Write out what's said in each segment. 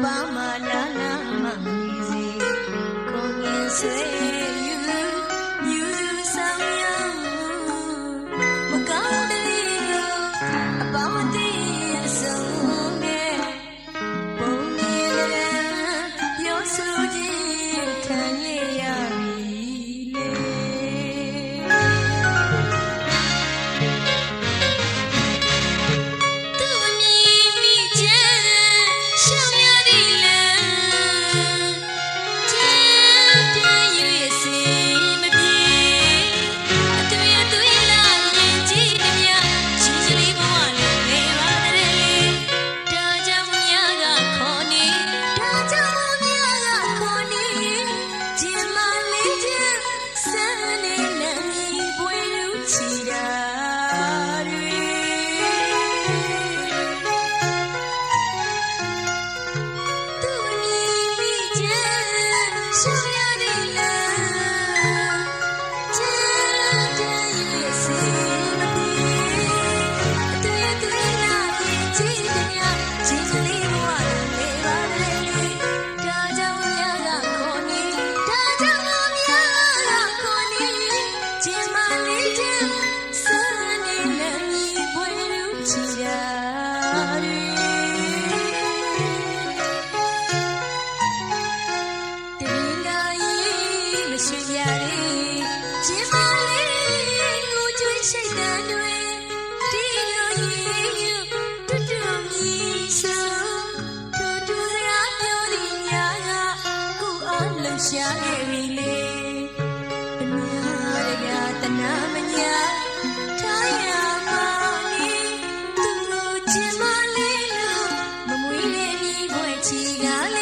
ba malalaman ni gì có nghe suy చిగాలి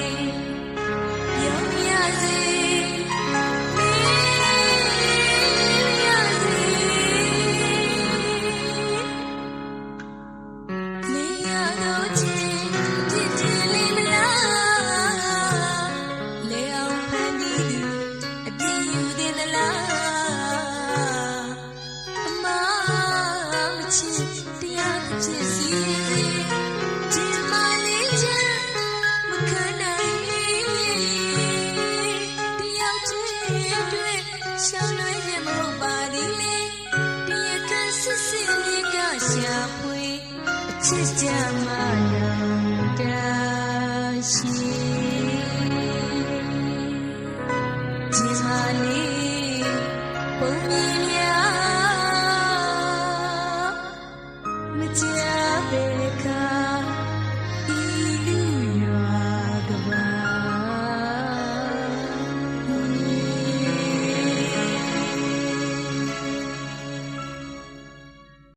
သလားအမမချစ်တရားဖြစ်စီဒီမလေးချင်မခံနိုင်တယောက်ချင်းတွေ့ရှောင်းနိုင်ရမလို့ပါဒီလေတရကစစ်စစ်လေးကရှာဖွေအချစ်ကြမှာတော့ 回里。